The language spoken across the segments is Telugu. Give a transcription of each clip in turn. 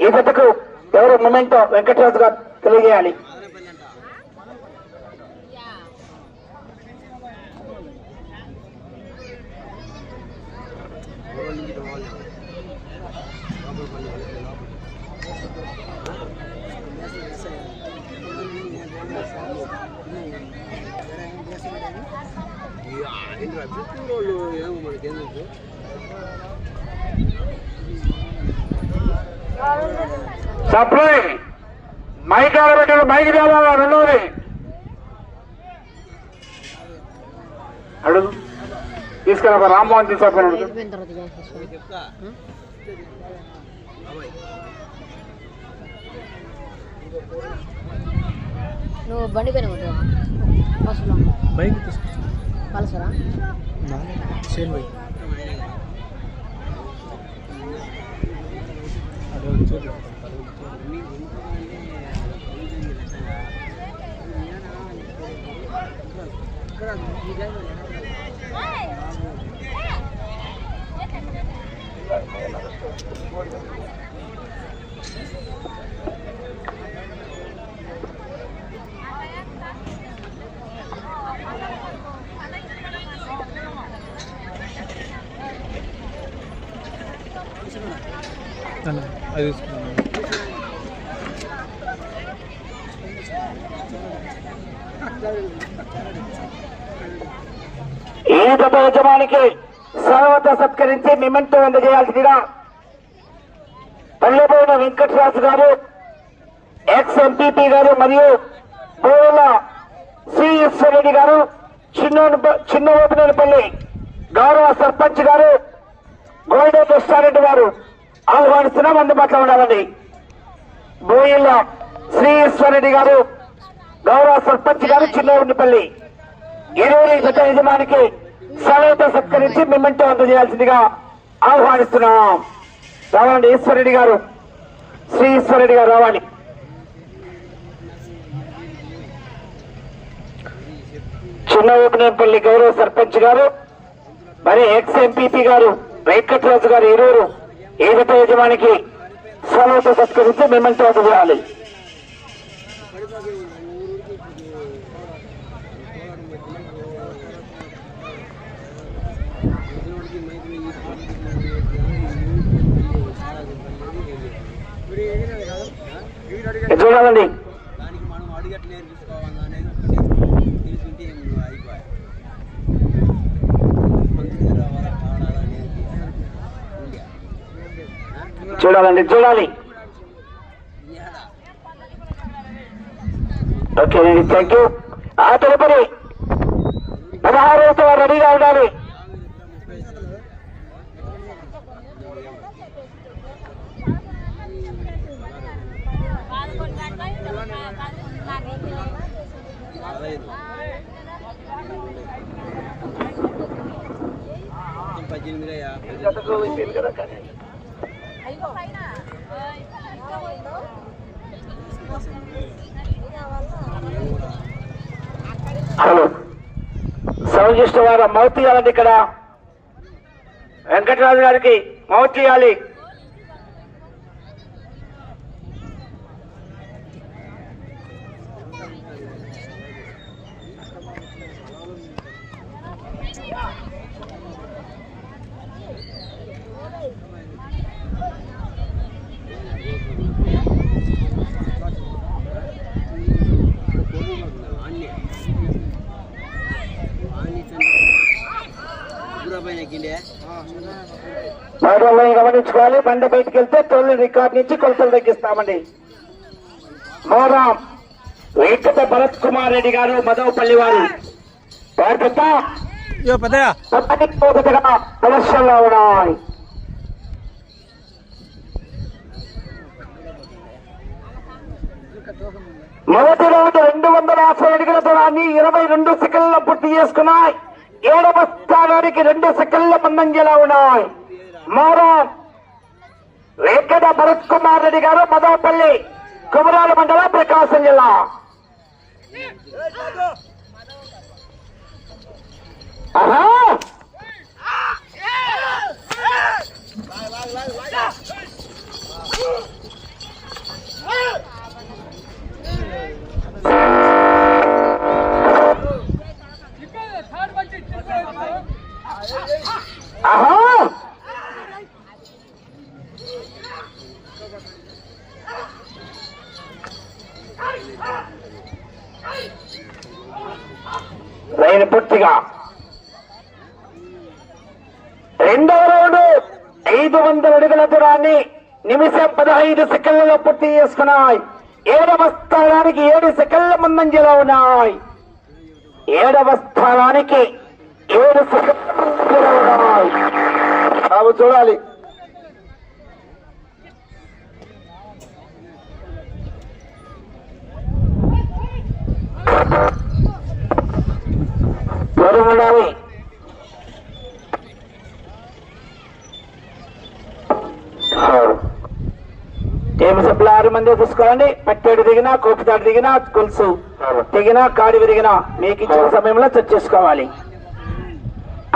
ఈ జతకు ఎవరు మొమెంటో వెంకటరాజు గారు తెలియజేయాలి. సప్లై. మైక్ ఆడబెట్టాడు మైక్ తేవాలా రెండోది. అడుగు. తీసుకురా రామ్మోహన్ తీసుకురా చేసేస్తాను నువ్వు బండి పైన బైక్ పలసరా? అదే అది తీసుకున్నాను యజమానికి సర్వత సత్కరించి మిమెంటో అందజేయాల్సిందిగా పల్లెపోయిన వెంకటరాజు గారు ఎక్స్ ఎంపీపీ గారు మరియు బోల శ్రీశ్వరెడ్డి గారు చిన్న చిన్న గౌరవ సర్పంచ్ గారు గోల్డె రెస్టారెంట్ గారు ఆహ్వానిస్తున్నాం. అందుబాటులో ఉండాలండి. బోయిల్ల శ్రీశ్వరెడ్డి గారు గౌరవ సర్పంచ్ గారు చిన్నపల్లి ఇరవై గత యజమానికి సెలవుతో సత్కరించి మిమ్మంటో అందజేయాల్సిందిగా ఆహ్వానిస్తున్నాం. రావండి ఈశ్వరుడి గారు. శ్రీ ఈశ్వరుడి గారు రావాలి చిన్న ఊపినేపల్లి గౌరవ సర్పంచ్ గారు మరి ఎక్స్ ఎంపీపీ గారు వెంకటరాజు గారు ఇరువురు ఈ యజమానికి సెలవుతో సత్కరించి మిమ్మల్ని తోట చేయాలి. నేర్పించాలి చూడాలండి చూడాలి. ఓకే థ్యాంక్ యూ ఆ తదుపరి పదహారవతో రెడీగా ఉండాలి పదహైదు మొత్తం పద్దెనిమిది హలో. సౌండ్ చేసిన వారు మౌత్ చేయాలండి ఇక్కడ. వెంకటరాజు గారికి మౌత్ చేయాలి పైన ఎక్కిండే మహిళల్ని గమనించుకోవాలి. బండి బయటికి వెళ్తే తొలి రికార్డ్ నుంచి కొలతలు తగ్గిస్తామండి. మోరాం వెంకట భరత్ కుమార్ రెడ్డి గారు మదవపల్లి వారు. వారి పెద్ద ఉన్నాయి. మొదటి రౌండ్ రెండు వందల యాభై అడుగుల దూరాన్ని ఇరవై రెండు సెకండ్ల పూర్తి చేసుకున్నాయి. ఏడవ స్థానానికి రెండు సెకండ్ల ముందంజలా ఉన్నాయి. మరో వెంకట భరత్ కుమార్ రెడ్డి గారు మదవపల్లి కుమరాల మండలం ప్రకాశం జిల్లా. ఆహా లైన్ పూర్తిగా రెండవ రౌండ్ ఐదు వందల అడుగుల దూరాన్ని నిమిషం పదహైదు సెకండ్లలో పూర్తి చేసుకున్నాయి. ఏడవ స్థానానికి ఏడు సెకండ్ల ముందంజలో ఉన్నాయి. ఏడవ స్థానానికి ఏడు సెకండ్ల ముందంజలో ఉన్నాయి. బాబు చూడాలి. ఎవరు తేమ సభ్యులు ఆరు మంది చూసుకోవాలండి పట్టేడు దిగినా కోపితాడు దిగినా గొలుసు దిగినా కాడి విరిగినా మీకు ఇచ్చిన సమయంలో చర్చ చేసుకోవాలి.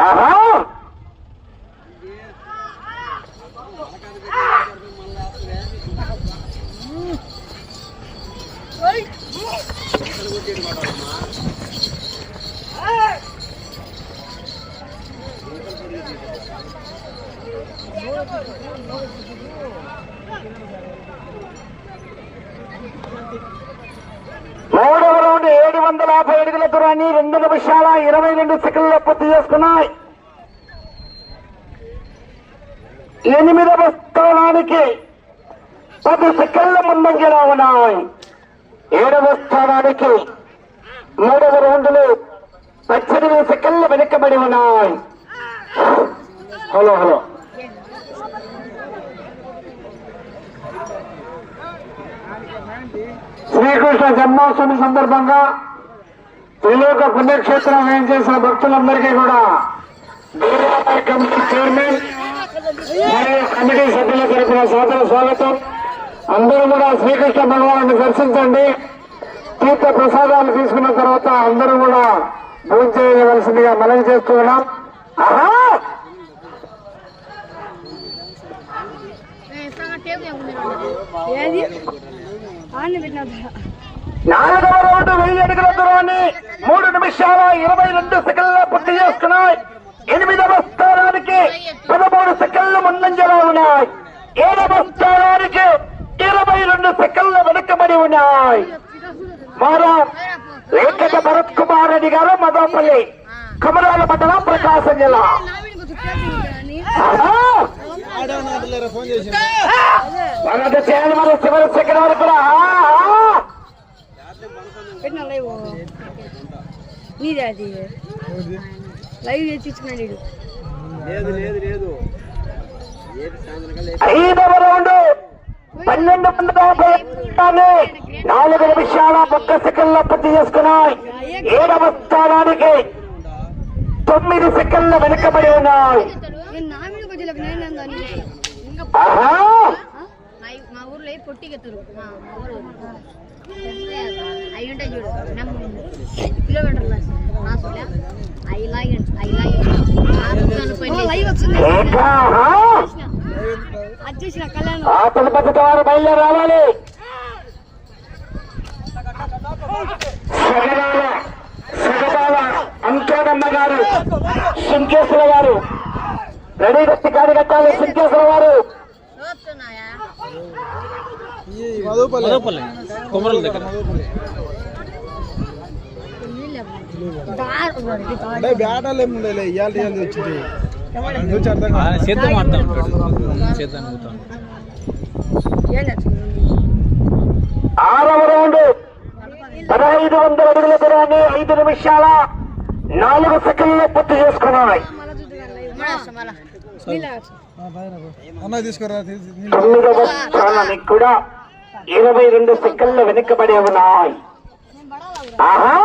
ఆహా! మూడవ వందల యాభై అడుగుల దూరాన్ని రెండు నిమిషాల ఇరవై రెండు సెకండ్లో పూర్తి చేసుకున్నాయి. ఎనిమిదవ స్థానానికి పది సెకండ్ల ముందంజలో ఉన్నాయి. ఏడవ స్థానానికి మూడవ రౌండ్లు పద్దెనిమిది సెకండ్లు వెనుకబడి ఉన్నాయి. Hello hello. శ్రీకృష్ణ జన్మాష్టమి సందర్భంగా త్రిలోక పుణ్యక్షేత్రం ఏం చేసిన భక్తులందరికీ కూడా దేవాలయ కమిటీ చైర్మన్ మరియు కమిటీ సభ్యుల తరపున సాదర స్వాగతం. అందరూ కూడా శ్రీకృష్ణ భగవాను దర్శించండి. తీర్థ ప్రసాదాలు తీసుకున్న తర్వాత అందరూ కూడా భోజనం చేయవలసిందిగా మనవి చేస్తున్నాం ఆహా! ఏది? నాలుగవ రౌండ్ వెయ్యి అడుగుల దూరాన్ని మూడు నిమిషాల ఇరవై రెండు సెకండ్ల పూర్తి చేసుకున్నాయి ఎనిమిదవ స్థానానికి పదమూడు సెకండ్లు ముందంజలో ఉన్నాయి. ఏడవ స్థానానికి ఇరవై రెండు సెకండ్లు వెనుకబడి ఉన్నాయి. మారా వెంకట భరత్ కుమార్ రెడ్డి గారు మదోపల్లి కుమరాల మండలం ప్రకాశం జిల్లా. చేయాలి మన చివరి సెకండ్ వరకు! పెట్టిన లైవ్. నీదే అది. లైవ్ చేసి ఇచ్చుకున్నాడు వీడు. లేదు లేదు లేదు. పన్నెండు నాలుగు నిమిషాల ఒక్క సెకండ్ల పూర్తి చేసుకున్నాయి. ఏడవ స్థానానికి తొమ్మిది సెకండ్ల వెనుకబడి ఉన్నాయి? మా ఊర్లో ఏ అవి ఉంటాయి చూడు కిలోమీటర్లు కిలోమీటర్ల అవి లాగి అవి లాగి లైవ్ వచ్చింది అది కళ్యాణం బయలుదేరి రావాలి గారు సుంకేశ్వర గారు రెడీ కట్టి కాడి కట్టాలి సుంకేశ్వర గారు. చూస్తున్నాయా మదోపల్లి కొమరల దగ్గర. బ్యాటాలు ఏమి ఉండలే ఇవాళ ఇవాళ వచ్చింది ఆడతా ఉంటాడు ఆరవ రౌండ్. పదహైదు వందల అడుగుల దూరాన్ని ఐదు నిమిషాల నాలుగు సెకండ్లు పూర్తి చేసుకున్నాయి. తొమ్మిదవ స్థానానికి కూడా ఇరవై రెండు సెకండ్లు వెనుకబడి ఉన్నాయి ఆహా!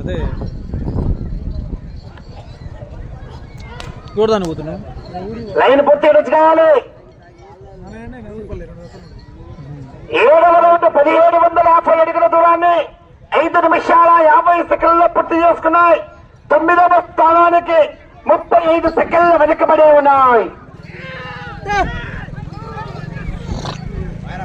అదే. చూడదాన్ని పోతున్నావు లైన్ పూర్తి కావాలి. ఏడవ రౌండ్ పదిహేడు వందల యాభై అడుగుల దూరాన్ని ఐదు నిమిషాల యాభై సెకండ్లు పూర్తి చేసుకున్నాయి. తొమ్మిదవ స్థానానికి ముప్పై ఐదు సెకండ్లు వెనుకబడే ఉన్నాయి. ఫైర్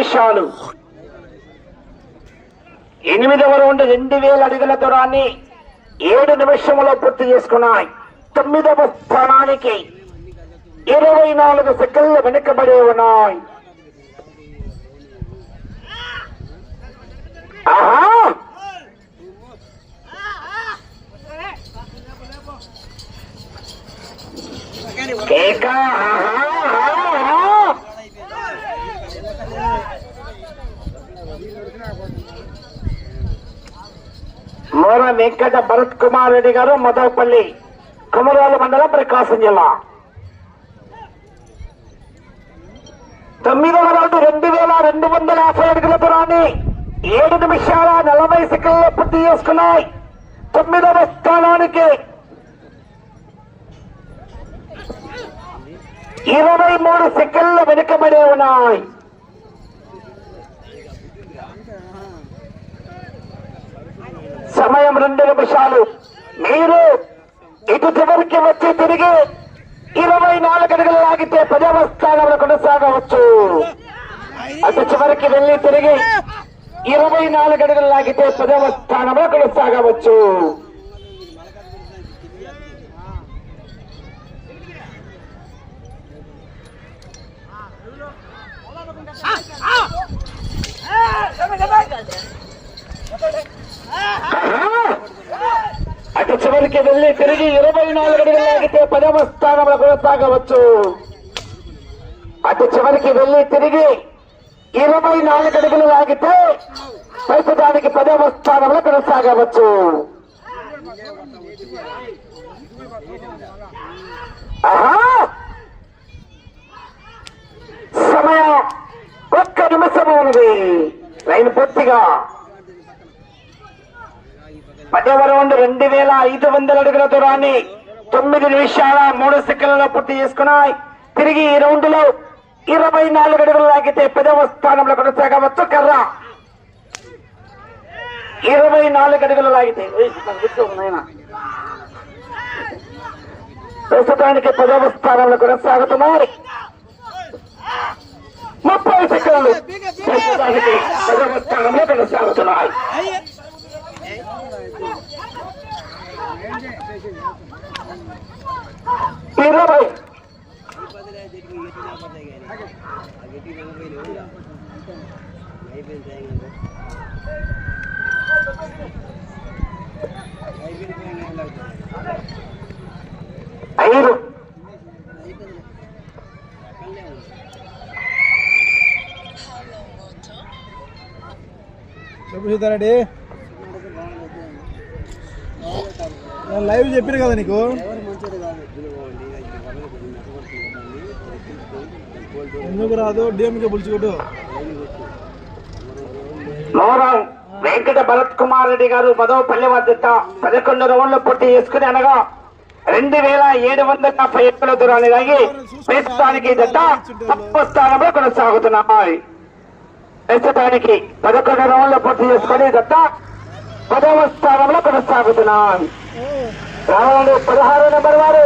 మూడు ఎనిమిదవ రౌండ్ రెండు వేల అడుగుల దూరాన్ని ఏడు నిమిషంలో పూర్తి చేసుకున్నాయి. తొమ్మిదవ స్థానానికి ఇరవై నాలుగు సెకండ్లు వెనుకబడి ఉన్నాయి. ఆహా! ఆహా! మోర వెంకట భరత్ కుమార్ రెడ్డి గారు మదవపల్లి కుమరాల మండలం ప్రకాశం జిల్లా. తొమ్మిదవ రౌండ్ రెండు వేల రెండు వందల యాభై అడుగుల దూరాన్ని ఏడు నిమిషాల నలభై సెకండ్లు పూర్తి చేసుకున్నాయి. తొమ్మిదవ స్థానానికి ఇరవై మూడు సెకండ్లు వెనుకబడి ఉన్నాయి. సమయం రెండు నిమిషాలు. మీరు ఇటు చివరికి వచ్చి తిరిగి ఇరవై నాలుగు అడుగులు లాగితే పదవ స్థానంలో కొనసాగవచ్చు. అటు చివరికి వెళ్ళి తిరిగి ఇరవై నాలుగు అడుగులు లాగితే పదవ స్థానంలో కొనసాగవచ్చు. అటు వెళ్ళి తిరిగి ఇరవై నాలుగు అడుగులు లాగితే పదవ స్థానంలో కొనసాగవచ్చు అటు చివరికి వెళ్ళి తిరిగి ఇరవై నాలుగు అడుగులు లాగితే ప్రస్తుతానికి పదవ స్థానంలో కొనసాగవచ్చు. సమయం ఒక్క నిమిషం ఉంది. లైన్ పూర్తిగా పదవ రౌండ్ రెండు వేల ఐదు వందల అడుగుల దూరాన్ని తొమ్మిది నిమిషాల మూడు సెకండ్లలో పూర్తి చేసుకున్నాయి. తిరిగి ఈ రౌండ్లో ఇరవై నాలుగు అడుగులు లాగితే పదవ స్థానంలో కొనసాగవచ్చు కర్ర. ఇరవై నాలుగు అడుగులు లాగితే ప్రస్తుతానికి పదవ స్థానంలో కొనసాగుతున్నారు ముప్పై సెకండ్లు. ప్రస్తుతానికి పదవ స్థానంలో కొనసాగుతున్నాయి. సాయంగా అయిపోయింది ఐదు. చెప్పు సీతారెడ్డి నేను లైవ్ చెప్పిన కదా నీకు ఎవరు మంచిది కాదు పిలువండి ఎందుకు రాదు? డిఎంకే పిలుచుకోడు మోరం వెంకట భరత్ కుమార్ రెడ్డి గారు పదవ పల్లె వద్ద పదకొండు రౌండ్లు పూర్తి చేసుకుని అనగా రెండు వేల ఏడు వందల యాభై ఎక్కడ దూరాన్ని లాగి ప్రస్తుతానికి తప్పు స్థానంలో కొనసాగుతున్నాయి. ప్రస్తుతానికి పదకొండు రౌండ్లు పూర్తి చేసుకుని జత పదవ స్థానంలో కొనసాగుతున్నాయి. రౌండ్ పదహారు నెంబర్ వారు.